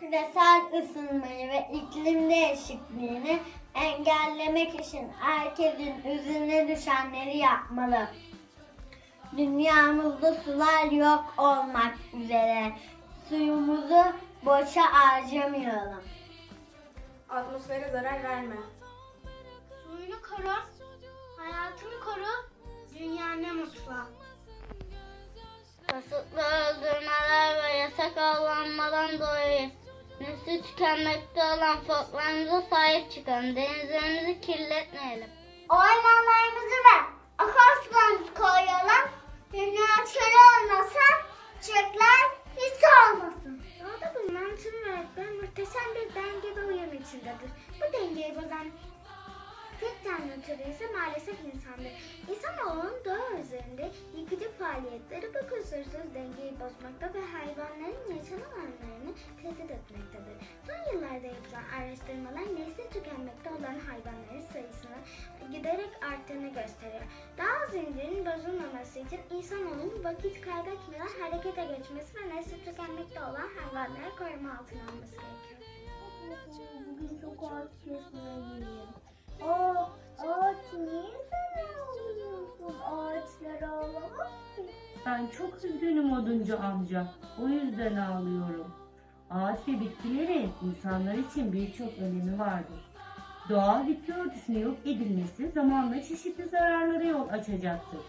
Küresel ısınmayı ve iklim değişikliğini engellemek için herkesin üzerine düşenleri yapmalı. Dünyamızda sular yok olmak üzere. Suyumuzu boşa harcamayalım. Atmosfere zarar verme. Nesli tükenmekte olan foklarımıza sahip çıkalım. Denizlerimizi kirletmeyelim. Ormanlarımızı ve akarsularımızı koruyalım. Dünya çölü olmasa çiçekler hiç olmasın. Doğada bulunan tüm varlıklar muhteşem bir denge ve uyum içindedir. Bu dengeyi bozan tek canlı türü ise maalesef insandır. İnsanoğlunun doğa üzerinde yıkıcı faaliyetleri bu kusursuz dengeyi bozmakta ve hayvanların yaşam alanlarını tehdit etmektedir. Araştırmalar nesli tükenmekte olan hayvanların sayısının giderek arttığını gösteriyor. Doğal zincirin bozulmaması için insanoğlunun vakit kaybetmeden harekete geçmesi ve nesli tükenmekte olan hayvanları koruma altına alması gerekiyor. Bugün çok ağaç kesmeye geliyorum. Aa, ağaç niye sen ağlıyorsun? Ağaçlar ağlamaz ki. Ben çok üzgünüm oduncu amca. O yüzden ağlıyorum. Ağaç ve bitkilerin insanlar için birçok önemi vardır. Doğal bitki örtüsünün yok edilmesi zamanla çeşitli zararlara yol açacaktır.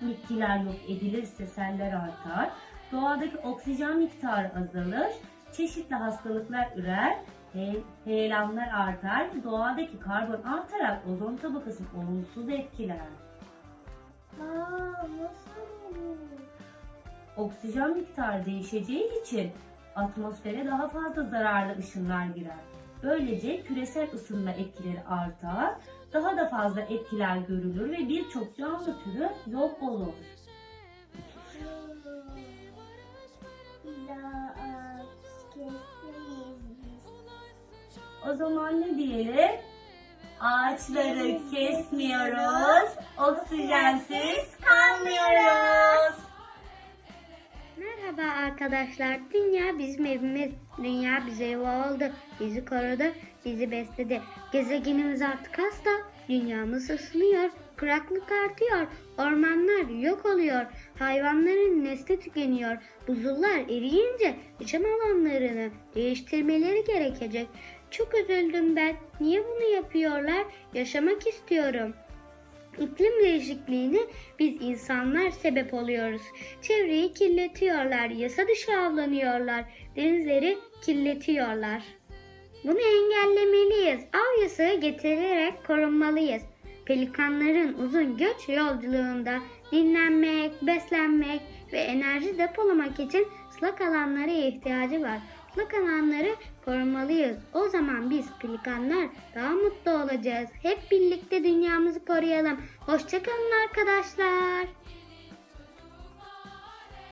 Bitkiler yok edilirse seller artar, doğadaki oksijen miktarı azalır, çeşitli hastalıklar ürer, he- heyelanlar artar, doğadaki karbon artarak ozon tabakasını olumsuz etkiler. Aa, nasıl? Oksijen miktarı değişeceği için atmosfere daha fazla zararlı ışınlar girer. Böylece küresel ısınma etkileri artar, daha da fazla etkiler görülür ve birçok canlı türü yok olur. O zaman ne diyelim? Ağaçları kesmiyoruz, oksijensiz kalmıyoruz. Merhaba arkadaşlar. Dünya bizim evimiz. Dünya bize yuva oldu. Bizi korudu, bizi besledi. Gezegenimiz artık hasta. Dünyamız ısınıyor. Kuraklık artıyor. Ormanlar yok oluyor. Hayvanların nesli tükeniyor. Buzullar eriyince yaşam alanlarını değiştirmeleri gerekecek. Çok üzüldüm ben. Niye bunu yapıyorlar? Yaşamak istiyorum. İklim değişikliğini biz insanlar sebep oluyoruz. Çevreyi kirletiyorlar, yasa dışı avlanıyorlar, denizleri kirletiyorlar. Bunu engellemeliyiz. Av yasağı getirerek korunmalıyız. Pelikanların uzun göç yolculuğunda dinlenmek, beslenmek ve enerji depolamak için ıslak alanlara ihtiyacı var. Islak alanları korumalıyız. O zaman biz pelikanlar daha mutlu olacağız. Hep birlikte dünyamızı koruyalım. Hoşçakalın arkadaşlar.